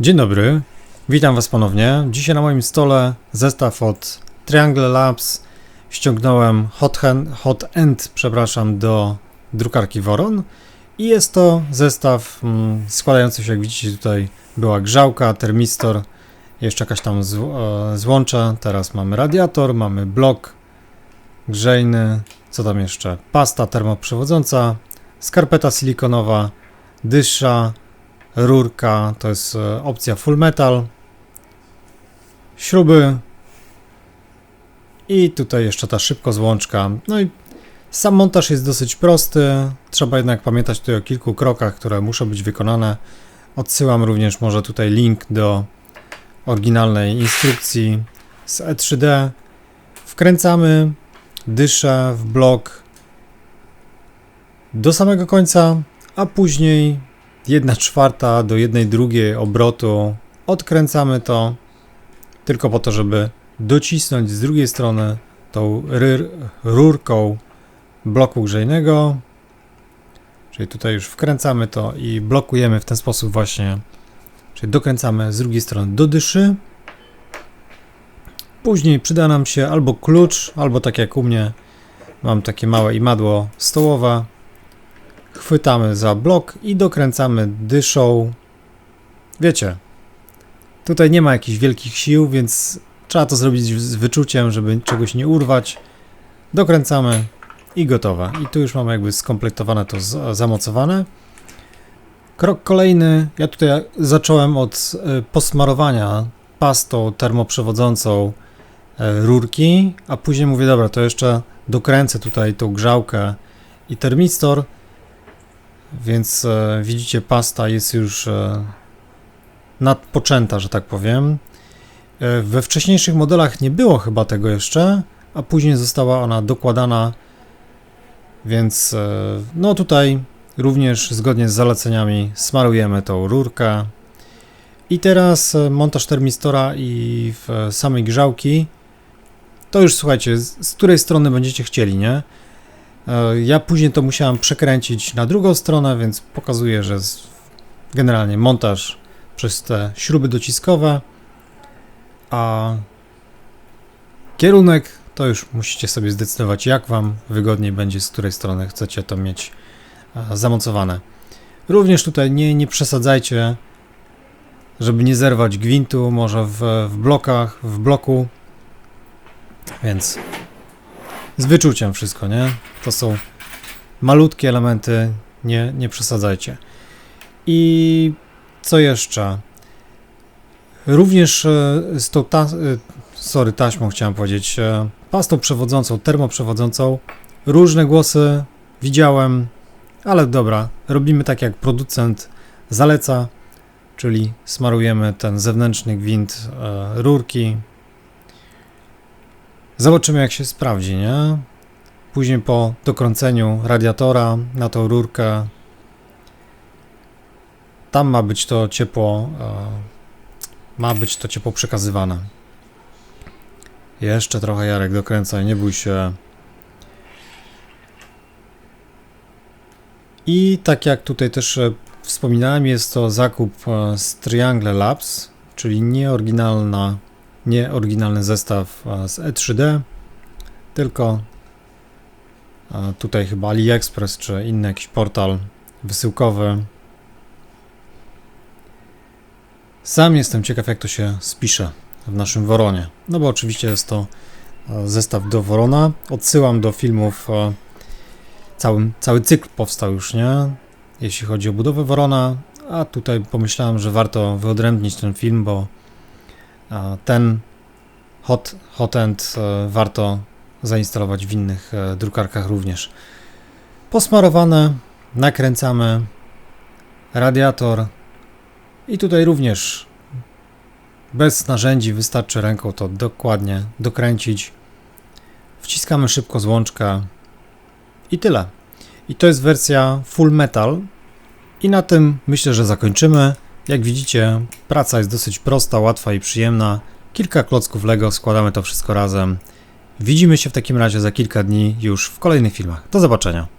Dzień dobry, witam Was ponownie. Dzisiaj na moim stole zestaw od Triangle Labs. Ściągnąłem Hot, Hand, Hot End, przepraszam, do drukarki Voron. I jest to zestaw mm, składający się, jak widzicie tutaj była grzałka, termistor, jeszcze jakaś tam zł- e, złącza. Teraz mamy radiator, mamy blok grzejny, co tam jeszcze? Pasta termoprzewodząca, skarpeta silikonowa, dysza, rurka, to jest e, opcja full metal, śruby i tutaj jeszcze ta szybko złączka. No i sam montaż jest dosyć prosty, trzeba jednak pamiętać tutaj o kilku krokach, które muszą być wykonane. Odsyłam również może tutaj link do oryginalnej instrukcji z E3D. Wkręcamy dyszę w blok do samego końca, a później 1 czwarta do 1 drugiej obrotu odkręcamy to tylko po to, żeby docisnąć z drugiej strony tą rurką bloku grzejnego. Czyli tutaj już wkręcamy to i blokujemy w ten sposób właśnie, czyli dokręcamy z drugiej strony do dyszy. Później przyda nam się albo klucz, albo tak jak u mnie mam takie małe imadło stołowe, chwytamy za blok i dokręcamy dyszą. Wiecie, tutaj nie ma jakichś wielkich sił, więc trzeba to zrobić z wyczuciem, żeby czegoś nie urwać. Dokręcamy i gotowe. I tu już mamy jakby skompletowane to zamocowane. Krok kolejny, ja tutaj zacząłem od e, posmarowania pastą termoprzewodzącą e, rurki, a później mówię, dobra, to jeszcze dokręcę tutaj tą grzałkę i termistor, więc e, widzicie, pasta jest już e, nadpoczęta, że tak powiem. E, we wcześniejszych modelach nie było chyba tego jeszcze, a później została ona dokładana, więc e, no tutaj również zgodnie z zaleceniami smarujemy tą rurkę. I teraz e, montaż termistora i e, samej grzałki. To już słuchajcie, z której strony będziecie chcieli, nie? E, Ja później to musiałem przekręcić na drugą stronę, więc pokazuję, że generalnie montaż przez te śruby dociskowe, a kierunek to już musicie sobie zdecydować, jak Wam wygodniej będzie, z której strony chcecie to mieć e, zamocowane. Również tutaj nie, nie przesadzajcie, żeby nie zerwać gwintu, może w, w blokach, w bloku, więc z wyczuciem wszystko, nie? To są malutkie elementy, nie, nie przesadzajcie. I co jeszcze? Również e, z tą ta, e, sorry, taśmą chciałem powiedzieć, e, pastą przewodzącą, termoprzewodzącą, różne głosy widziałem, ale dobra, robimy tak jak producent zaleca, czyli smarujemy ten zewnętrzny gwint rurki. Zobaczymy jak się sprawdzi, nie? Później po dokręceniu radiatora na tą rurkę tam ma być to ciepło e, ma być to ciepło przekazywane. Jeszcze trochę Jarek dokręcaj, nie bój się. I tak jak tutaj też e, wspominałem, jest to zakup e, z Triangle Labs, czyli nieoryginalna, nieoryginalny zestaw e, z E3D, tylko tutaj chyba AliExpress czy inny jakiś portal wysyłkowy. Sam jestem ciekaw, jak to się spisze w naszym Woronie. No bo oczywiście jest to zestaw do Worona. Odsyłam do filmów. Cały, cały cykl powstał już, nie? Jeśli chodzi o budowę Worona. A tutaj pomyślałem, że warto wyodrębnić ten film, bo ten hot, hot end e, warto zainstalować w innych e, drukarkach również. Posmarowane, nakręcamy radiator i tutaj również bez narzędzi wystarczy ręką to dokładnie dokręcić. Wciskamy szybko złączka i tyle. I to jest wersja full metal. I na tym myślę, że zakończymy. Jak widzicie, praca jest dosyć prosta, łatwa i przyjemna. Kilka klocków Lego, składamy to wszystko razem. Widzimy się w takim razie za kilka dni już w kolejnych filmach. Do zobaczenia.